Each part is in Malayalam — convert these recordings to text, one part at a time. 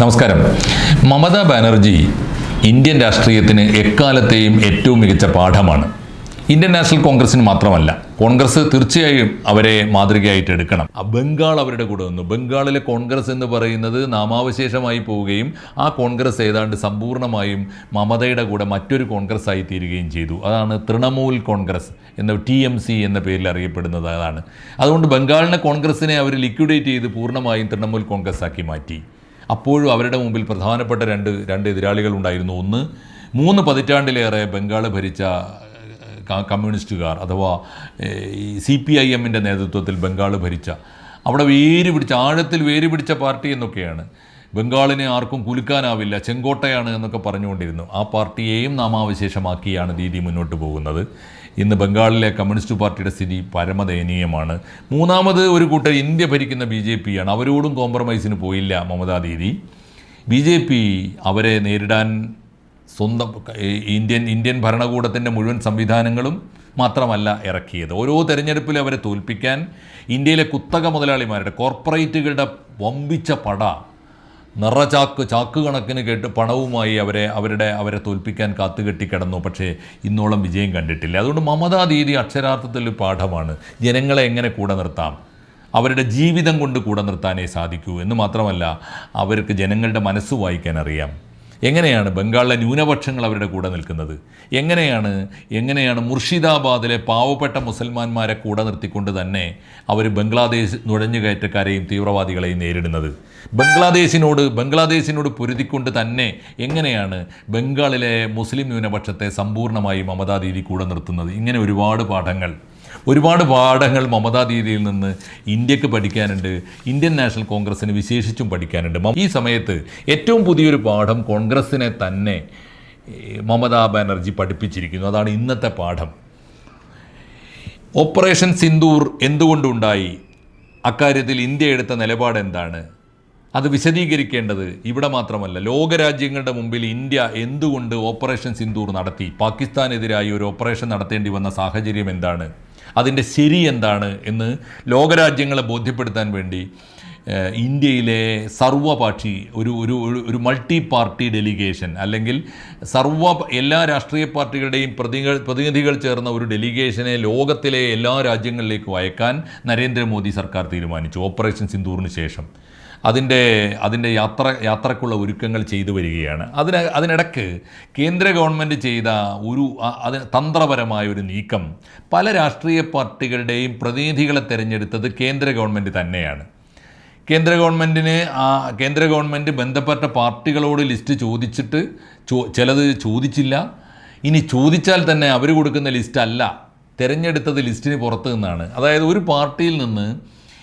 നമസ്കാരം. മമതാ ബാനർജി ഇന്ത്യൻ രാഷ്ട്രീയത്തിന് എക്കാലത്തെയും ഏറ്റവും മികച്ച പാഠമാണ്. ഇന്ത്യൻ നാഷണൽ കോൺഗ്രസിന് മാത്രമല്ല കോൺഗ്രസ് തീർച്ചയായും അവരെ മാതൃകയായിട്ട് എടുക്കണം. ബംഗാൾ അവരുടെ കൂടെ വന്നു ബംഗാളിലെ കോൺഗ്രസ് എന്ന് പറയുന്നത് നാമാവശേഷമായി പോവുകയും ആ കോൺഗ്രസ് ഏതാണ്ട് സമ്പൂർണമായും മമതയുടെ കൂടെ മറ്റൊരു കോൺഗ്രസ് ആയി തീരുകയും ചെയ്തു. അതാണ് തൃണമൂൽ കോൺഗ്രസ് എന്ന ടി എം സി എന്ന പേരിൽ അറിയപ്പെടുന്നത് അതാണ്. അതുകൊണ്ട് ബംഗാളിനെ കോൺഗ്രസിനെ അവർ ലിക്വിഡേറ്റ് ചെയ്ത് പൂർണമായും തൃണമൂൽ കോൺഗ്രസ് ആക്കി മാറ്റി. അപ്പോഴും അവരുടെ മുമ്പിൽ പ്രധാനപ്പെട്ട രണ്ട് രണ്ട് എതിരാളികൾ ഉണ്ടായിരുന്നു. ഒന്ന് മൂന്ന് പതിറ്റാണ്ടിലേറെ ബംഗാൾ ഭരിച്ച കമ്മ്യൂണിസ്റ്റുകാർ അഥവാ ഈ സി പി ഐ എമ്മിന്റെ നേതൃത്വത്തിൽ ബംഗാൾ ഭരിച്ച. അവിടെ വേര് പിടിച്ച ആഴത്തിൽ വേര് പിടിച്ച പാർട്ടി എന്നൊക്കെയാണ്. ബംഗാളിനെ ആർക്കും കുലുക്കാനാവില്ല ചെങ്കോട്ടയാണ് എന്നൊക്കെ പറഞ്ഞുകൊണ്ടിരുന്നു. ആ പാർട്ടിയെയും നാമാവശേഷമാക്കിയാണ് ദീദി മുന്നോട്ട് പോകുന്നത്. ഇന്ന് ബംഗാളിലെ കമ്മ്യൂണിസ്റ്റ് പാർട്ടിയുടെ സ്ഥിതി പരമദയനീയമാണ്. മൂന്നാമത് ഒരു കൂട്ടർ ഇന്ത്യ ഭരിക്കുന്ന ബി ജെ പിയാണ്. അവരോടും കോംപ്രമൈസിന് പോയില്ല Mamata Didi B J P അവരെ നേരിടാൻ സ്വന്തം ഇന്ത്യൻ ഇന്ത്യൻ ഭരണകൂടത്തിന്റെ മുഴുവൻ സംവിധാനങ്ങളും മാത്രമല്ല ഇറക്കിയത്. ഓരോ തെരഞ്ഞെടുപ്പിലും അവരെ തോൽപ്പിക്കാൻ ഇന്ത്യയിലെ കുത്തക മുതലാളിമാരുടെ കോർപ്പറേറ്റുകളുടെ വമ്പിച്ച പട നിറചാക്ക് ചാക്ക് കണക്കിന് കേട്ട് പണവുമായി അവരെ അവരുടെ അവരെ തോൽപ്പിക്കാൻ കാത്തുകെട്ടി കിടന്നു പക്ഷേ ഇന്നോളം വിജയം കണ്ടിട്ടില്ല. അതുകൊണ്ട് മമതാ ദീദി അക്ഷരാർത്ഥത്തിൽ പാഠമാണ്. ജനങ്ങളെ എങ്ങനെ കൂടെ നിർത്താം? അവരുടെ ജീവിതം കൊണ്ട് കൂടെ നിർത്താനേ സാധിക്കൂ. എന്ന് മാത്രമല്ല അവർക്ക് ജനങ്ങളുടെ മനസ്സ് വായിക്കാൻ അറിയാം എങ്ങനെയാണ് ബംഗാളിലെ ന്യൂനപക്ഷങ്ങൾ അവരുടെ കൂടെ നിൽക്കുന്നത്? എങ്ങനെയാണ് എങ്ങനെയാണ് മുർഷിദാബാദിലെ പാവപ്പെട്ട മുസൽമാന്മാരെ കൂടെ നിർത്തിക്കൊണ്ട് തന്നെ അവർ ബംഗ്ലാദേശ് നുഴഞ്ഞുകയറ്റക്കാരെയും തീവ്രവാദികളെയും നേരിടുന്നത്? ബംഗ്ലാദേശിനോട് ബംഗ്ലാദേശിനോട് പൊരുതിക്കൊണ്ട് തന്നെ എങ്ങനെയാണ് ബംഗാളിലെ മുസ്ലിം ന്യൂനപക്ഷത്തെ സമ്പൂർണമായി മമതാ ദീദി കൂടെ നിർത്തുന്നത്? ഇങ്ങനെ ഒരുപാട് പാഠങ്ങൾ. ഒരുപാട് പാഠങ്ങൾ മമതാ ദീദിയിൽ നിന്ന് ഇന്ത്യയ്ക്ക് പഠിക്കാനുണ്ട്. ഇന്ത്യൻ നാഷണൽ കോൺഗ്രസ്സിന് വിശേഷിച്ചും പഠിക്കാനുണ്ട്. ഈ സമയത്ത് ഏറ്റവും പുതിയൊരു പാഠം കോൺഗ്രസ്സിനെ തന്നെ മമതാ ബാനർജി പഠിപ്പിച്ചിരിക്കുന്നു. അതാണ് ഇന്നത്തെ പാഠം. ഓപ്പറേഷൻ സിന്ദൂർ എന്തുകൊണ്ടുണ്ടായി? അക്കാര്യത്തിൽ ഇന്ത്യ എടുത്ത നിലപാട് എന്താണ്? അത് വിശദീകരിക്കേണ്ടത് ഇവിടെ മാത്രമല്ല ലോകരാജ്യങ്ങളുടെ മുമ്പിൽ ഇന്ത്യ എന്തുകൊണ്ട് ഓപ്പറേഷൻ സിന്ദൂർ നടത്തി? പാകിസ്ഥാനെതിരായി ഒരു ഓപ്പറേഷൻ നടത്തേണ്ടി വന്ന സാഹചര്യം എന്താണ്? അതിന്റെ ശരി എന്താണ് എന്ന് ലോകരാജ്യങ്ങളെ ബോധ്യപ്പെടുത്താൻ വേണ്ടി ഇന്ത്യയിലെ സർവപാക്ഷി ഒരു ഒരു ഒരു- മൾട്ടി പാർട്ടി ഡെലിഗേഷൻ അല്ലെങ്കിൽ സർവ എല്ലാ രാഷ്ട്രീയ പാർട്ടികളുടെയും പ്രതികൾ പ്രതിനിധികൾ ചേർന്ന ഒരു ഡെലിഗേഷനെ ലോകത്തിലെ എല്ലാ രാജ്യങ്ങളിലേക്കും അയക്കാൻ നരേന്ദ്രമോദി സർക്കാർ തീരുമാനിച്ചു. ഓപ്പറേഷൻ സിന്ദൂറിന് ശേഷം. അതിന്റെ അതിന്റെ യാത്ര യാത്രക്കുള്ള ഒരുക്കങ്ങൾ ചെയ്തു വരികയാണ്. അതിന് അതിനിടക്ക് കേന്ദ്ര ഗവൺമെന്റ് ചെയ്ത ഒരു അത് തന്ത്രപരമായ ഒരു നീക്കം പല രാഷ്ട്രീയ പാർട്ടികളുടെയും പ്രതിനിധികളെ തിരഞ്ഞെടുത്തത് കേന്ദ്ര ഗവൺമെന്റ് തന്നെയാണ്. കേന്ദ്ര ഗവൺമെന്റിന് കേന്ദ്ര ഗവൺമെന്റ് ബന്ധപ്പെട്ട പാർട്ടികളോട് ലിസ്റ്റ് ചോദിച്ചിട്ട് ചോ ചിലത് ചോദിച്ചില്ല. ഇനി ചോദിച്ചാൽ തന്നെ അവർ കൊടുക്കുന്ന ലിസ്റ്റ് അല്ല. തിരഞ്ഞെടുത്തത് ലിസ്റ്റിന് പുറത്തു നിന്നാണ്. അതായത് ഒരു പാർട്ടിയിൽ നിന്ന്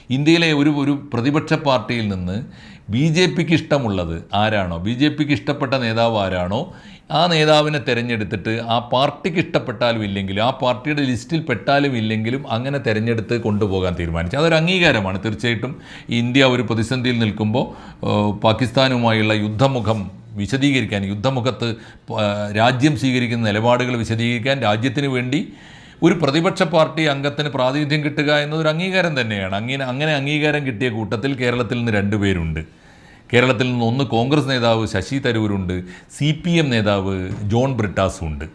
ഇന്ത്യയിലെ ഒരു ഒരു പ്രതിപക്ഷ പാർട്ടിയിൽ നിന്ന് ബി ജെ പിക്ക് ഇഷ്ടമുള്ളത് ആരാണോ? ബി ജെ പിക്ക് ഇഷ്ടപ്പെട്ട നേതാവ് ആരാണോ? ആ നേതാവിനെ തിരഞ്ഞെടുത്തിട്ട് ആ പാർട്ടിക്ക് ഇഷ്ടപ്പെട്ടാലും ഇല്ലെങ്കിലും ആ പാർട്ടിയുടെ ലിസ്റ്റിൽ പെട്ടാലും ഇല്ലെങ്കിലും അങ്ങനെ തിരഞ്ഞെടുത്ത് കൊണ്ടുപോകാൻ തീരുമാനിച്ചു. അതൊരു അംഗീകാരമാണ്. തീർച്ചയായിട്ടും ഇന്ത്യ ഒരു പ്രതിസന്ധിയിൽ നിൽക്കുമ്പോൾ പാകിസ്ഥാനുമായുള്ള യുദ്ധമുഖം വിശദീകരിക്കാൻ യുദ്ധമുഖത്ത് രാജ്യം സ്വീകരിക്കുന്ന നിലപാടുകൾ വിശദീകരിക്കാൻ രാജ്യത്തിന് വേണ്ടി ഒരു പ്രതിപക്ഷ പാർട്ടി അംഗത്തിന് പ്രാതിനിധ്യം കിട്ടുക എന്നതൊരു അംഗീകാരം തന്നെയാണ്. അങ്ങനെ അങ്ങനെ അംഗീകാരം കിട്ടിയ കൂട്ടത്തിൽ കേരളത്തിൽ നിന്ന് രണ്ടുപേരുണ്ട് കേരളത്തിൽ നിന്ന് ഒന്ന് കോൺഗ്രസ് നേതാവ് ശശി തരൂരുണ്ട്. സി പി എം നേതാവ് ജോൺ ബ്രിട്ടാസും ഉണ്ട്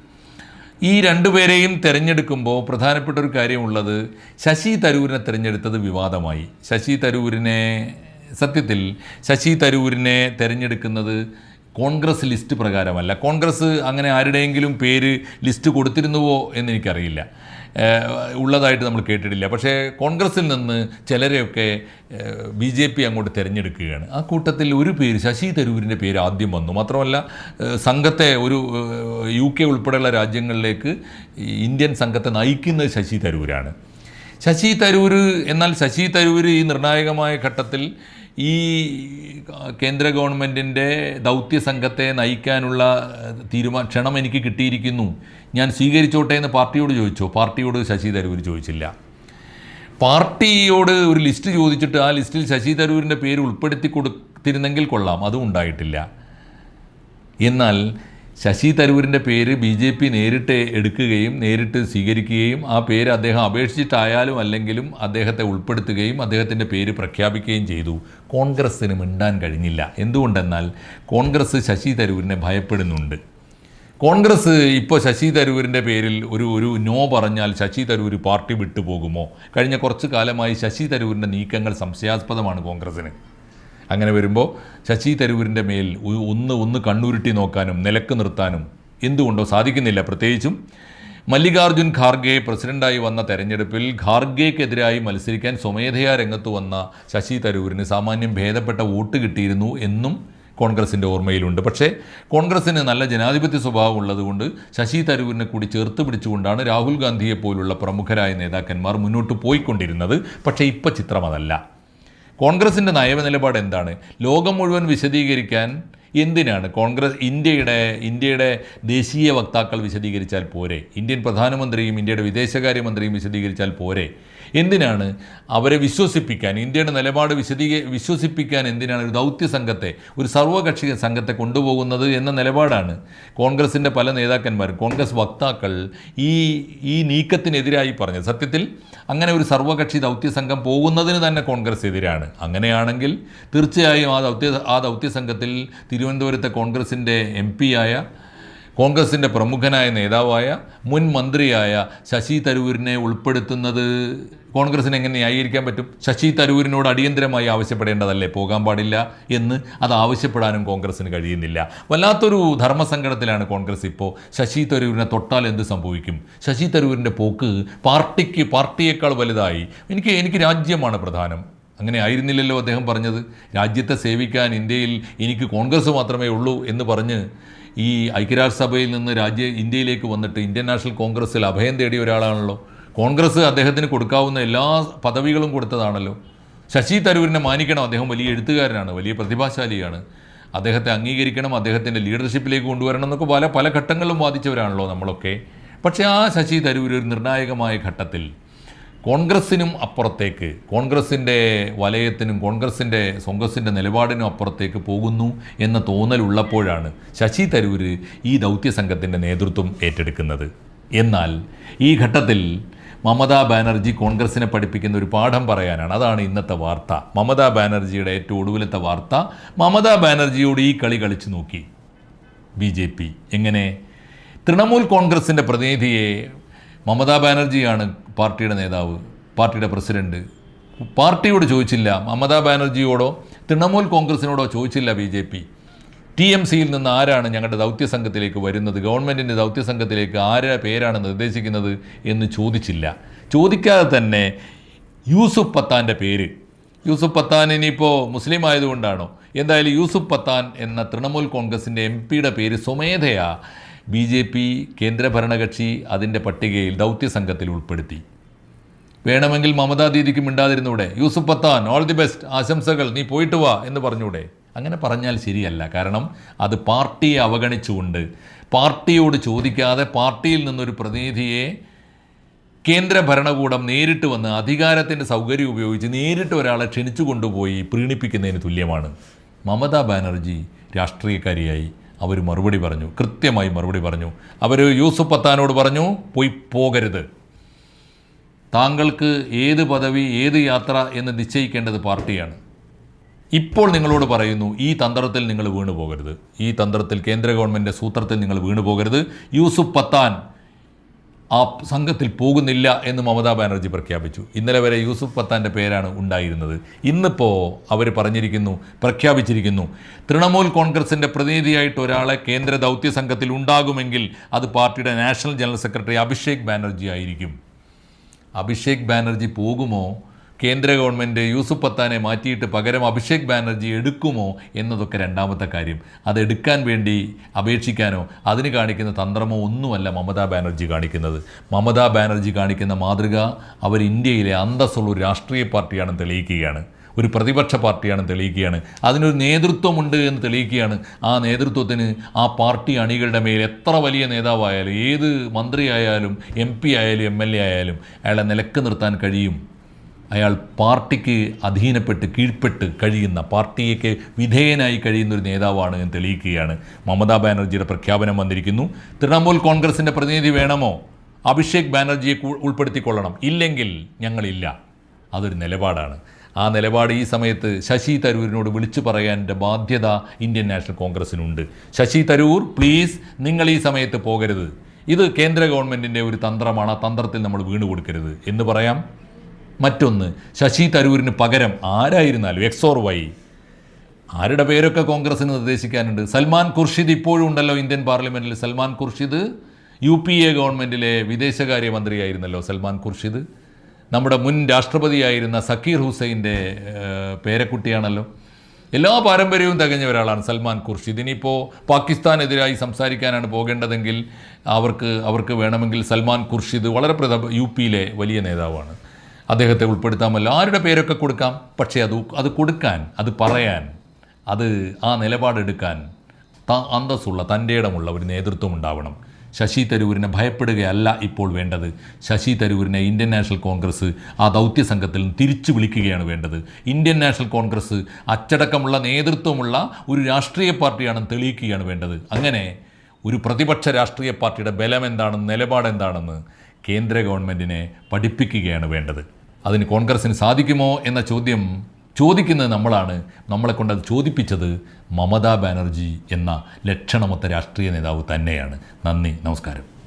ഈ രണ്ടുപേരെയും തിരഞ്ഞെടുക്കുമ്പോൾ പ്രധാനപ്പെട്ട ഒരു കാര്യമുള്ളത് ശശി തരൂരിനെ തിരഞ്ഞെടുത്തത് വിവാദമായി. ശശി തരൂരിനെ സത്യത്തിൽ ശശി തരൂരിനെ തിരഞ്ഞെടുക്കുന്നത് കോൺഗ്രസ് ലിസ്റ്റ് പ്രകാരമല്ല. കോൺഗ്രസ് അങ്ങനെ ആരുടെയെങ്കിലും പേര് ലിസ്റ്റ് കൊടുത്തിരുന്നുവോ എന്ന് എനിക്കറിയില്ല ഉള്ളതായിട്ട് നമ്മൾ കേട്ടിട്ടില്ല. പക്ഷേ കോൺഗ്രസിൽ നിന്ന് ചിലരെയൊക്കെ ബി ജെ പി അങ്ങോട്ട് തിരഞ്ഞെടുക്കുകയാണ്. ആ കൂട്ടത്തിൽ ഒരു പേര് ശശി തരൂരിന്റെ പേര് ആദ്യം വന്നു. മാത്രമല്ല സംഘത്തെ ഒരു യു കെ ഉൾപ്പെടെയുള്ള രാജ്യങ്ങളിലേക്ക് ഇന്ത്യൻ സംഘത്തെ നയിക്കുന്നത് ശശി തരൂരാണ്. ശശി തരൂർ എന്നാൽ ശശി തരൂർ ഈ നിർണായകമായ ഘട്ടത്തിൽ ഈ കേന്ദ്ര ഗവൺമെന്റിന്റെ ദൗത്യ സംഘത്തെ നയിക്കാനുള്ള തീരുമാന ക്ഷണം എനിക്ക് കിട്ടിയിരിക്കുന്നു. ഞാൻ സ്വീകരിച്ചോട്ടെ എന്ന് പാർട്ടിയോട് ചോദിച്ചോ? പാർട്ടിയോട് ശശി തരൂർ ചോദിച്ചില്ല. പാർട്ടിയോട് ഒരു ലിസ്റ്റ് ചോദിച്ചിട്ട് ആ ലിസ്റ്റിൽ ശശി തരൂരിന്റെ പേര് ഉൾപ്പെടുത്തി കൊടുത്തിരുന്നെങ്കിൽ കൊള്ളാം. അതും ഉണ്ടായിട്ടില്ല. എന്നാൽ ശശി തരൂരിന്റെ പേര് ബി ജെ പി നേരിട്ട് എടുക്കുകയും നേരിട്ട് സ്വീകരിക്കുകയും ആ പേര് അദ്ദേഹം അപേക്ഷിച്ചിട്ടായാലും അല്ലെങ്കിലും അദ്ദേഹത്തെ ഉൾപ്പെടുത്തുകയും അദ്ദേഹത്തിന്റെ പേര് പ്രഖ്യാപിക്കുകയും ചെയ്തു. കോൺഗ്രസ്സിന് മിണ്ടാൻ കഴിഞ്ഞില്ല. എന്തുകൊണ്ടെന്നാൽ കോൺഗ്രസ് ശശി തരൂരിനെ ഭയപ്പെടുന്നുണ്ട്. കോൺഗ്രസ് ഇപ്പോൾ ശശി തരൂരിന്റെ പേരിൽ ഒരു ഒരു നോ പറഞ്ഞാൽ ശശി തരൂർ പാർട്ടി വിട്ടുപോകുമോ? കഴിഞ്ഞ കുറച്ച് കാലമായി ശശി തരൂരിന്റെ നീക്കങ്ങൾ സംശയാസ്പദമാണ് കോൺഗ്രസ്സിന്. അങ്ങനെ വരുമ്പോൾ ശശി തരൂരിന്റെ മേൽ ഒന്ന് ഒന്ന് കണ്ണുരുട്ടി നോക്കാനും നിലയ്ക്ക് നിർത്താനും എന്തുകൊണ്ടോ സാധിക്കുന്നില്ല. പ്രത്യേകിച്ചും മല്ലികാർജുൻ ഖാർഗെ പ്രസിഡന്റായി വന്ന തെരഞ്ഞെടുപ്പിൽ ഖാർഗെക്കെതിരായി മത്സരിക്കാൻ സ്വമേധയാ രംഗത്ത് വന്ന ശശി തരൂരിന് സാമാന്യം ഭേദപ്പെട്ട വോട്ട് കിട്ടിയിരുന്നു എന്നും കോൺഗ്രസിന്റെ ഓർമ്മയിലുണ്ട്. പക്ഷേ കോൺഗ്രസിന് നല്ല ജനാധിപത്യ സ്വഭാവം ഉള്ളതുകൊണ്ട് ശശി തരൂരിനെ കൂടി ചേർത്ത് പിടിച്ചുകൊണ്ടാണ് രാഹുൽ ഗാന്ധിയെപ്പോലുള്ള പ്രമുഖരായ നേതാക്കന്മാർ മുന്നോട്ട് പോയിക്കൊണ്ടിരുന്നത്. പക്ഷേ ഇപ്പം ചിത്രം അതല്ല. കോൺഗ്രസിന്റെ നയനിലപാട് എന്താണ്? ലോകം മുഴുവൻ വിശദീകരിക്കാൻ എന്തിനാണ് കോൺഗ്രസ് ഇന്ത്യയുടെ ഇന്ത്യയുടെ ദേശീയ വക്താക്കൾ വിശദീകരിച്ചാൽ പോരെ? ഇന്ത്യൻ പ്രധാനമന്ത്രിയും ഇന്ത്യയുടെ വിദേശകാര്യമന്ത്രിയും വിശദീകരിച്ചാൽ പോരെ? എന്തിനാണ് അവരെ വിശ്വസിപ്പിക്കാൻ ഇന്ത്യയുടെ നിലപാട് വിശദീക വിശ്വസിപ്പിക്കാൻ എന്തിനാണ് ഒരു ദൗത്യ സംഘത്തെ ഒരു സർവകക്ഷി സംഘത്തെ കൊണ്ടുപോകുന്നത് എന്ന നിലപാടാണ് കോൺഗ്രസിന്റെ പല നേതാക്കന്മാരും. കോൺഗ്രസ് വക്താക്കൾ ഈ ഈ നീക്കത്തിനെതിരായി പറഞ്ഞത്. സത്യത്തിൽ അങ്ങനെ ഒരു സർവകക്ഷി ദൗത്യ സംഘം പോകുന്നതിന് തന്നെ കോൺഗ്രസ് എതിരാണ് അങ്ങനെയാണെങ്കിൽ തീർച്ചയായും ആ ദൗത്യ ആ ദൗത്യ സംഘത്തിൽ തിരുവനന്തപുരത്തെ കോൺഗ്രസിന്റെ എം ആയ കോൺഗ്രസിന്റെ പ്രമുഖനായ നേതാവായ മുൻ മന്ത്രിയായ ശശി തരൂരിനെ ഉൾപ്പെടുത്തുന്നത് കോൺഗ്രസിന് എങ്ങനെ ന്യായീകരിക്കാൻ പറ്റും? ശശി തരൂരിനോട് അടിയന്തരമായി ആവശ്യപ്പെടേണ്ടതല്ലേ? പോകാൻ പാടില്ല എന്ന് അത് ആവശ്യപ്പെടാനും കോൺഗ്രസിന് കഴിയുന്നില്ല. വല്ലാത്തൊരു ധർമ്മസങ്കടത്തിലാണ് കോൺഗ്രസ് ഇപ്പോൾ ശശി തരൂരിനെ തൊട്ടാൽ എന്ത് സംഭവിക്കും? ശശി തരൂരിന്റെ പോക്ക് പാർട്ടിക്ക് പാർട്ടിയേക്കാൾ വലുതായി. എനിക്ക് എനിക്ക് രാജ്യമാണ് പ്രധാനം. അങ്ങനെ ആയിരുന്നില്ലല്ലോ അദ്ദേഹം പറഞ്ഞത്. രാജ്യത്തെ സേവിക്കാൻ ഇന്ത്യയിൽ എനിക്ക് കോൺഗ്രസ് മാത്രമേ ഉള്ളൂ എന്ന് പറഞ്ഞ് ഈ ഐക്യരാഷ്ട്രസഭയിൽ നിന്ന് രാജ്യ ഇന്ത്യയിലേക്ക് വന്നിട്ട് ഇന്ത്യൻ നാഷണൽ കോൺഗ്രസ്സിൽ അഭയം തേടിയ ഒരാളാണല്ലോ. കോൺഗ്രസ് അദ്ദേഹത്തിന് കൊടുക്കാവുന്ന എല്ലാ പദവികളും കൊടുത്തതാണല്ലോ. ശശി തരൂരിനെ മാനിക്കണം. അദ്ദേഹം വലിയ എഴുത്തുകാരനാണ് വലിയ പ്രതിഭാശാലിയാണ്. അദ്ദേഹത്തെ അംഗീകരിക്കണം അദ്ദേഹത്തിന്റെ ലീഡർഷിപ്പിലേക്ക് കൊണ്ടുവരണം എന്നൊക്കെ പല പല ഘട്ടങ്ങളിലും വാദിച്ചവരാണല്ലോ നമ്മളൊക്കെ. പക്ഷേ ആ ശശി തരൂർ ഒരു നിർണായകമായ ഘട്ടത്തിൽ കോൺഗ്രസ്സിനും അപ്പുറത്തേക്ക് കോൺഗ്രസിന്റെ വലയത്തിനും കോൺഗ്രസിന്റെ കോൺഗ്രസിന്റെ നിലപാടിനും അപ്പുറത്തേക്ക് പോകുന്നു എന്ന തോന്നലുള്ളപ്പോഴാണ് ശശി തരൂർ ഈ ദൗത്യ സംഘത്തിന്റെ നേതൃത്വം ഏറ്റെടുക്കുന്നത്. എന്നാൽ ഈ ഘട്ടത്തിൽ മമതാ ബാനർജി കോൺഗ്രസിനെ പഠിപ്പിക്കുന്ന ഒരു പാഠം പറയാനാണ്. അതാണ് ഇന്നത്തെ വാർത്ത. മമതാ ബാനർജിയുടെ ഏറ്റവും ഒടുവിലത്തെ വാർത്ത. മമതാ ബാനർജിയോട് ഈ കളി കളിച്ചു നോക്കി. ബി ജെ പി എങ്ങനെ? തൃണമൂൽ കോൺഗ്രസിന്റെ പ്രതിനിധിയെ മമതാ ബാനർജിയാണ് പാർട്ടിയുടെ നേതാവ് പാർട്ടിയുടെ പ്രസിഡന്റ്. പാർട്ടിയോട് ചോദിച്ചില്ല. മമതാ ബാനർജിയോടോ തൃണമൂൽ കോൺഗ്രസിനോടോ ചോദിച്ചില്ല B J P. T M സിയിൽ നിന്ന് ആരാണ് ഞങ്ങളുടെ ദൗത്യ സംഘത്തിലേക്ക് വരുന്നത്? ഗവൺമെന്റിന്റെ ദൗത്യ സംഘത്തിലേക്ക് ആരുടെ പേരാണ് നിർദ്ദേശിക്കുന്നത് എന്ന് ചോദിച്ചില്ല. ചോദിക്കാതെ തന്നെ യൂസുഫ് പത്താന്റെ പേര്. യൂസുഫ് പത്താൻ ഇനിയിപ്പോൾ മുസ്ലിം ആയതുകൊണ്ടാണോ? എന്തായാലും യൂസുഫ് പത്താൻ എന്ന തൃണമൂൽ കോൺഗ്രസിന്റെ എം പിയുടെ പേര് സ്വമേധയാ ബി ജെ പി കേന്ദ്ര ഭരണകക്ഷി അതിന്റെ പട്ടികയിൽ ദൗത്യ സംഘത്തിൽ ഉൾപ്പെടുത്തി. വേണമെങ്കിൽ മമതാ ദീദിക്ക് മിണ്ടാതിരുന്നൂടെ? Yusuf Pathan all the best ആശംസകൾ. നീ പോയിട്ട് വാ എന്ന് പറഞ്ഞൂടെ? അങ്ങനെ പറഞ്ഞാൽ ശരിയല്ല. കാരണം അത് പാർട്ടിയെ അവഗണിച്ചുകൊണ്ട് പാർട്ടിയോട് ചോദിക്കാതെ പാർട്ടിയിൽ നിന്നൊരു പ്രതിനിധിയെ കേന്ദ്ര ഭരണകൂടം നേരിട്ട് വന്ന് അധികാരത്തിന്റെ സൗകര്യം ഉപയോഗിച്ച് നേരിട്ട് ഒരാളെ ക്ഷണിച്ചു കൊണ്ടുപോയി പ്രീണിപ്പിക്കുന്നതിന് തുല്യമാണ്. മമതാ ബാനർജി രാഷ്ട്രീയക്കാരിയായി. അവർ മറുപടി പറഞ്ഞു. കൃത്യമായി മറുപടി പറഞ്ഞു. അവർ യൂസുഫ് പത്താനോട് പറഞ്ഞു പോയി പോകരുത്. താങ്കൾക്ക് ഏത് പദവി ഏത് യാത്ര എന്ന് നിശ്ചയിക്കേണ്ടത് പാർട്ടിയാണ്. ഇപ്പോൾ നിങ്ങളോട് പറയുന്നു ഈ തന്ത്രത്തിൽ നിങ്ങൾ വീണു പോകരുത്. ഈ തന്ത്രത്തിൽ കേന്ദ്ര ഗവൺമെന്റ് സൂത്രത്തിൽ നിങ്ങൾ വീണു പോകരുത്. യൂസുഫ് പത്താൻ ആ സംഘത്തിൽ പോകുന്നില്ല എന്ന് മമതാ ബാനർജി പ്രഖ്യാപിച്ചു. ഇന്നലെ വരെ യൂസുഫ് പത്താന്റെ പേരാണ് ഉണ്ടായിരുന്നത്. ഇന്നിപ്പോൾ അവർ പറഞ്ഞിരിക്കുന്നു പ്രഖ്യാപിച്ചിരിക്കുന്നു തൃണമൂൽ കോൺഗ്രസിന്റെ പ്രതിനിധിയായിട്ട് ഒരാളെ കേന്ദ്ര ദൗത്യ സംഘത്തിൽ ഉണ്ടാകുമെങ്കിൽ അത് പാർട്ടിയുടെ national general secretary Abhishek Banerjee ആയിരിക്കും. അഭിഷേക് ബാനർജി പോകുമോ? കേന്ദ്ര ഗവൺമെന്റ് യൂസുഫ് പത്താനെ മാറ്റിയിട്ട് പകരം അഭിഷേക് ബാനർജി എടുക്കുമോ എന്നതൊക്കെ രണ്ടാമത്തെ കാര്യം. അതെടുക്കാൻ വേണ്ടി അപേക്ഷിക്കാനോ അതിന് കാണിക്കുന്ന തന്ത്രമോ ഒന്നുമല്ല മമതാ ബാനർജി കാണിക്കുന്നത്. മമതാ ബാനർജി കാണിക്കുന്ന മാതൃക അവർ ഇന്ത്യയിലെ അന്തസ്സുള്ള ഒരു രാഷ്ട്രീയ പാർട്ടിയാണെന്ന് തെളിയിക്കുകയാണ്. ഒരു പ്രതിപക്ഷ പാർട്ടിയാണ് തെളിയിക്കുകയാണ്. അതിനൊരു നേതൃത്വമുണ്ട് എന്ന് തെളിയിക്കുകയാണ്. ആ നേതൃത്വത്തിന് ആ പാർട്ടി അണികളുടെ മേൽ എത്ര വലിയ നേതാവായാലും ഏത് മന്ത്രിയായാലും എം പി ആയാലും എം എൽ എ ആയാലും അയാളെ നിലയ്ക്ക് നിർത്താൻ കഴിയും. അയാൾ പാർട്ടിക്ക് അധീനപ്പെട്ട് കീഴ്പ്പെട്ട് കഴിയുന്ന പാർട്ടിക്ക് വിധേയനായി കഴിയുന്ന ഒരു നേതാവാണ് എന്ന് തെളിയിക്കുകയാണ്. മമതാ ബാനർജിയുടെ പ്രഖ്യാപനം വന്നിരിക്കുന്നു. തൃണമൂൽ കോൺഗ്രസിന്റെ പ്രതിനിധി വേണമോ? അഭിഷേക് ബാനർജിയെ ഉൾപ്പെടുത്തിക്കൊള്ളണം. ഇല്ലെങ്കിൽ ഞങ്ങളില്ല. അതൊരു നിലപാടാണ്. ആ നിലപാട് ഈ സമയത്ത് ശശി തരൂരിനോട് വിളിച്ചു പറയാന്റെ ബാധ്യത ഇന്ത്യൻ നാഷണൽ കോൺഗ്രസിനുണ്ട്. ശശി തരൂർ പ്ലീസ് നിങ്ങൾ ഈ സമയത്ത് പോകരുത്. ഇത് കേന്ദ്ര ഗവൺമെന്റിന്റെ ഒരു തന്ത്രമാണ്. ആ തന്ത്രത്തിൽ നമ്മൾ വീണ് കൊടുക്കരുത് എന്ന് പറയാം. മറ്റൊന്ന് ശശി തരൂരിന് പകരം ആരായിരുന്നാലും എക്സോർ വൈ. ആരുടെ പേരൊക്കെ കോൺഗ്രസിന് നിർദ്ദേശിക്കാനുണ്ട്? സൽമാൻ ഖുർഷിദ് ഇപ്പോഴും ഉണ്ടല്ലോ ഇന്ത്യൻ പാർലമെന്റിൽ Salman Khurshid U P A ഗവൺമെന്റിലെ വിദേശകാര്യമന്ത്രിയായിരുന്നല്ലോ സൽമാൻ ഖുർഷിദ്. നമ്മുടെ മുൻ രാഷ്ട്രപതിയായിരുന്ന സക്കീർ ഹുസൈന്റെ പേരക്കുട്ടിയാണല്ലോ. എല്ലാ പാരമ്പര്യവും തികഞ്ഞ ഒരാളാണ് സൽമാൻ ഖുർഷിദ്. ഇനിയിപ്പോൾ പാകിസ്ഥാനെതിരായി സംസാരിക്കാനാണ് പോകേണ്ടതെങ്കിൽ അവർക്ക് അവർക്ക് വേണമെങ്കിൽ സൽമാൻ ഖുർഷിദ് വളരെ പ്രധാന യു പിയിലെ വലിയ നേതാവാണ്. അദ്ദേഹത്തെ ഉൾപ്പെടുത്താമല്ലോ. ആരുടെ പേരൊക്കെ കൊടുക്കാം? പക്ഷേ അത് അത് കൊടുക്കാൻ അത് പറയാൻ അത് ആ നിലപാടെടുക്കാൻ ത അന്തസ്സുള്ള തന്റെ ഇടമുള്ള ഒരു നേതൃത്വം ഉണ്ടാവണം. ശശി തരൂരിനെ ഭയപ്പെടുകയല്ല ഇപ്പോൾ വേണ്ടത്. ശശി തരൂരിനെ ഇന്ത്യൻ നാഷണൽ കോൺഗ്രസ് ആ ദൗത്യ സംഘത്തിൽ നിന്ന് തിരിച്ചു വിളിക്കുകയാണ് വേണ്ടത്. ഇന്ത്യൻ നാഷണൽ കോൺഗ്രസ് അച്ചടക്കമുള്ള നേതൃത്വമുള്ള ഒരു രാഷ്ട്രീയ പാർട്ടിയാണെന്ന് തെളിയിക്കുകയാണ് വേണ്ടത്. അങ്ങനെ ഒരു പ്രതിപക്ഷ രാഷ്ട്രീയ പാർട്ടിയുടെ ബലം എന്താണെന്ന് നിലപാട് എന്താണെന്ന് കേന്ദ്ര ഗവൺമെന്റിനെ പഠിപ്പിക്കുകയാണ് വേണ്ടത്. അതിന് കോൺഗ്രസിന് സാധിക്കുമോ എന്ന ചോദ്യം ചോദിക്കുന്നത് നമ്മളാണ്. നമ്മളെ കൊണ്ട് അത് ചോദിപ്പിച്ചത് മമതാ ബാനർജി എന്ന ലക്ഷണമൊത്ത രാഷ്ട്രീയ നേതാവ് തന്നെയാണ്. നന്ദി നമസ്കാരം.